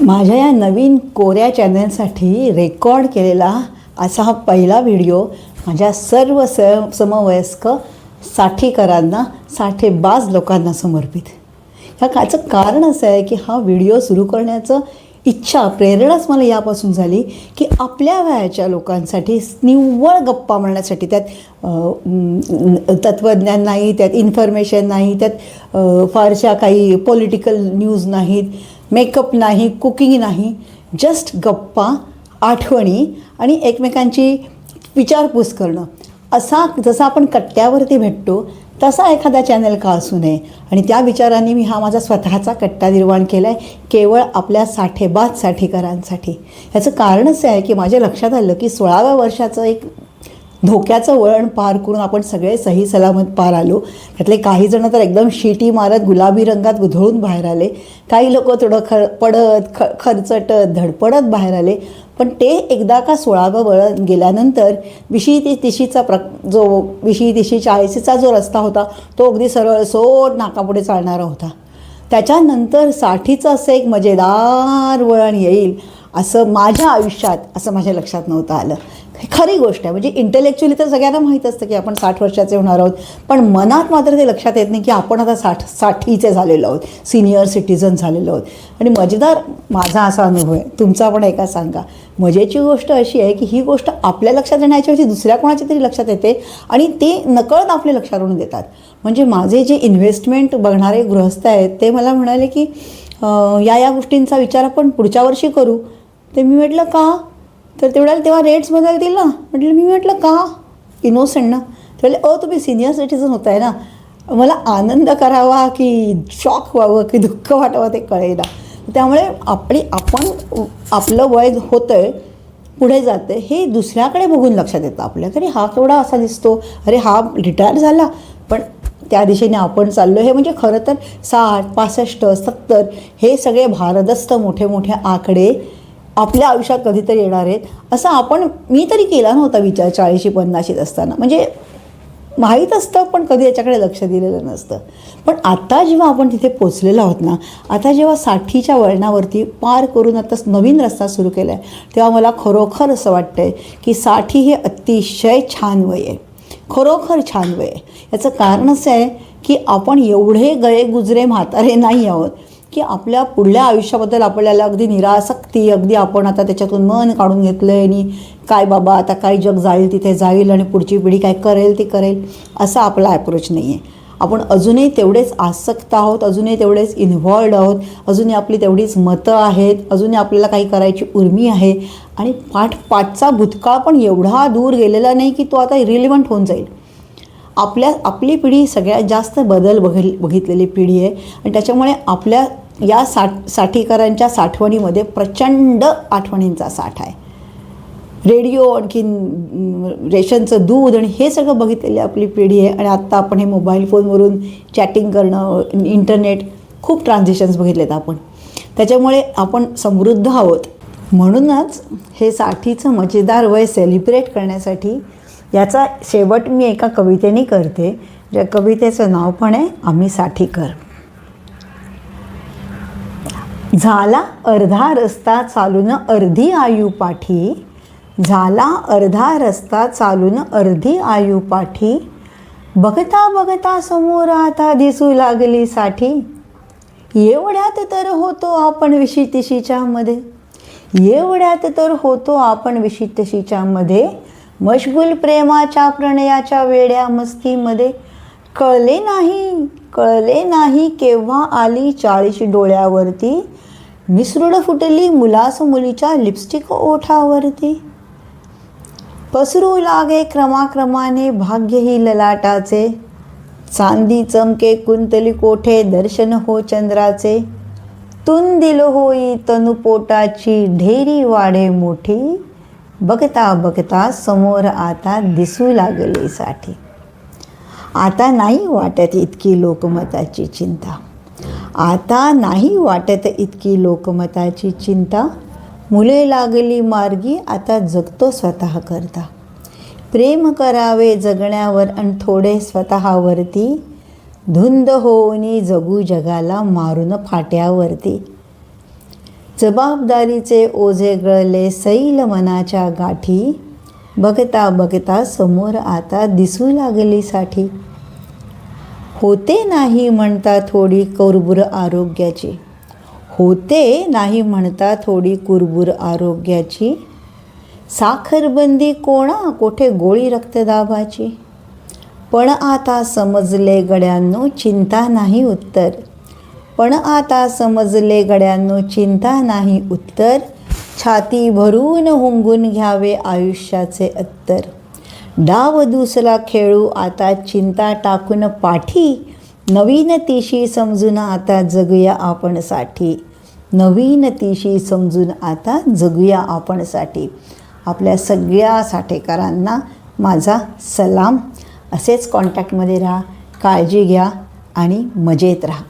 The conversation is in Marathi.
माझ्या या नवीन कोऱ्या चॅनलसाठी रेकॉर्ड केलेला असा हा पहिला व्हिडिओ माझ्या सर्व स समवयस्क साठीकरांना साठेबाज लोकांना समर्पित. ह्या काचं कारण असं आहे की हा व्हिडिओ सुरू करण्याचं इच्छा प्रेरणाच मला यापासून झाली की आपल्या वयाच्या लोकांसाठी निव्वळ गप्पा मारण्यासाठी त्यात तत्त्वज्ञान नाही त्यात इन्फॉर्मेशन नाही त्यात फारशा काही पॉलिटिकल न्यूज नाहीत. मेकअप नाही कुकिंग नाही जस्ट गप्पा आठवणी आणि एकमेकांची विचारपूस करणं. असा जसा आपण कट्ट्यावरती भेटतो तसा एखादा चॅनल का असू नये. आणि त्या विचारांनी मी हा माझा स्वतःचा कट्टा निर्माण केला आहे केवळ आपल्या साठेबाज साठीकरांसाठी ह्याचं कारणच आहे की माझ्या लक्षात आलं की सोळाव्या वर्षाचं एक धोक्याचं वळण पार करून आपण सगळे सही सलामत पार आलो. त्यातले काही जण तर एकदम शिटी मारत गुलाबी रंगात गुधळून बाहेर आले. काही लोक थोडं खर पडत ख खरचटत धडपडत बाहेर आले. पण ते एकदा का सोळावं वळण गेल्यानंतर विशी ती तिशीचा प्र जो विशी तिशी चाळीसीचा जो रस्ता होता तो अगदी सरळ सोट नाकापुढे चालणारा होता. त्याच्यानंतर साठीचं असं एक मजेदार वळण येईल. असं माझ्या आयुष्यात असं माझ्या लक्षात नव्हतं आलं. खरी गोष्ट आहे म्हणजे इंटेलेक्च्युअली तर सगळ्यांना माहीत असतं की आपण साठ वर्षाचे होणार आहोत पण मनात मात्र ते लक्षात येत नाही की आपण आता साठ साठीचे झालेलो आहोत सिनियर सिटीजन झालेलो आहोत. आणि मजेदार माझा असा अनुभव आहे. तुमचा पण एका सांगा. मजेची गोष्ट अशी आहे की ही गोष्ट आपल्या लक्षात येण्याऐवजी दुसऱ्या कोणाच्या तरी लक्षात येते आणि ते नकळत आपल्या लक्षात आणून देतात. म्हणजे माझे जे इन्व्हेस्टमेंट बघणारे गृहस्थ आहेत ते मला म्हणाले की या या गोष्टींचा विचार आपण पुढच्या वर्षी करू. ते मी म्हटलं का? तर ते म्हणाले तेव्हा रेट्स बदलतील ना. म्हटलं मी म्हटलं का? इनोसेंट ना. ते म्हणाले अ तुम्ही सिनियर सिटीजन होत आहे ना. मला आनंद करावा की शॉक व्हावं की दुःख वाटावं ते कळेना. त्यामुळे आपली आपण आपलं वय होतं आहे पुढे जाते हे दुसऱ्याकडे बघून लक्षात येतं. आपल्याकडे हा केवढा असा दिसतो. अरे हा रिटायर झाला. पण त्या दिशेने आपण चाललो हे म्हणजे खरं तर साठ पासष्ट सत्तर हे सगळे भारदस्त मोठे मोठे आकडे आपल्या आयुष्यात कधीतरी येणार आहेत. असं आपण मी तरी केला नव्हता विचार चाळीशी पन्नाशीत असताना. म्हणजे माहीत असतं पण कधी याच्याकडे लक्ष दिलेलं नसतं. पण आता जेव्हा आपण तिथे पोचलेलो आहोत ना आता जेव्हा साठीच्या वळणावरती पार करून आता नवीन रस्ता सुरू केला आहे तेव्हा मला खरोखर असं वाटतं आहे की साठी हे अतिशय छान वय आहे. खरोखर छान वय आहे. याचं कारण असं आहे की आपण एवढे गळे गुजरे म्हातारे नाही आहोत की आपल्या पुढल्या आयुष्याबद्दल आपल्याला अगदी निरासक्ती अगदी आपण आता त्याच्यातून मन काढून घेतलं आहे आणि काय बाबा आता काय जग जाईल तिथे जाईल आणि पुढची पिढी काय करेल ती करेल असा आपला अप्रोच नाही आहे आपण अजूनही तेवढेच आसक्त आहोत अजूनही तेवढेच इन्व्हॉल्ड आहोत अजूनही आपली तेवढीच मतं आहेत अजूनही आपल्याला काही करायची उर्मी आहे आणि पाठ पाठचा भूतकाळ पण एवढा दूर गेलेला नाही की तो आता रिलिव्हंट होऊन जाईल. आपल्या आपली पिढी सगळ्यात जास्त बदल बघिल बघितलेली पिढी आहे. आणि त्याच्यामुळे आपल्या या साठ साठीकरांच्या साठवणीमध्ये प्रचंड आठवणींचा साठ आहे. रेडिओ आणखीन रेशनचं दूध आणि हे सगळं बघितलेली आपली पिढी आहे. आणि आत्ता आपण हे मोबाईल फोनवरून चॅटिंग करणं इंटरनेट खूप ट्रान्झॅक्शन्स बघितलेत आपण. त्याच्यामुळे आपण समृद्ध आहोत. म्हणूनच हे साठीचं मजेदार वय सेलिब्रेट करण्यासाठी याचा शेवट मी एका कवितेने करते. ज्या कवितेचं नाव पण आहे आम्ही साठीकर. झाला अर्धा रस्ता चालून अर्धी आयू पाठी. झाला अर्धा रस्ता चालून अर्धी आयू पाठी. बघता बघता समोर आता दिसू लागली साठी. एवढ्यात तर होतो आपण विशितशीच्यामध्ये एवढ्यात तर होतो आपण विशितिशीच्या मध्ये. मशगुल प्रेमाच्या प्रणयाच्या वेड्या मस्तीमध्ये कळले नाही कळले नाही केव्हा आली चाळीशी डोळ्यावरती. मिसरूड फुटली मुलास मुलीच्या लिपस्टिक ओठावरती. पसरू लागे क्रमाक्रमाने भाग्य ही ललाटाचे. चांदी चमके कुंतली कोठे दर्शन हो चंद्राचे. तुन दिल होई तनुपोटाची ढेरी वाढे मोठी. बघता बघता समोर आता दिसू लागले साठी. आता नाही वाटत इतकी लोकमताची चिंता. आता नाही वाटत इतकी लोकमताची चिंता. मुले लागली मार्गी आता जगतो स्वतः करता प्रेम करावे जगण्यावर आणि थोडे स्वतःवरती. धुंद होऊनी जगू जगाला मारून फाट्यावरती. जबाबदारीचे ओझे गळले सैल मनाच्या गाठी. बघता बघता समोर आता दिसू लागली साठी. होते नाही म्हणता थोडी कुरबुर आरोग्याची. होते नाही म्हणता थोडी कुरबुर आरोग्याची. साखरबंदी कोणा कोठे गोळी रक्तदाबाची. पण आता समजले गड्यांनो चिंता नाही उत्तर. पण आता समजले गड्यांनो चिंता नाही उत्तर. छाती भरून हुंगून घ्यावे आयुष्याचे अत्तर. डाव दुसरा खेळू आता चिंता टाकून पाठी. नवीन तिशी समजून आता जगूया आपण साठी. नवीन तिशी समजून आता जगूया आपण साठी. आपल्या सगळ्या साठेकरांना माझा सलाम. असेच कॉन्टॅक्टमध्ये राहा काळजी घ्या आणि मजेत राहा.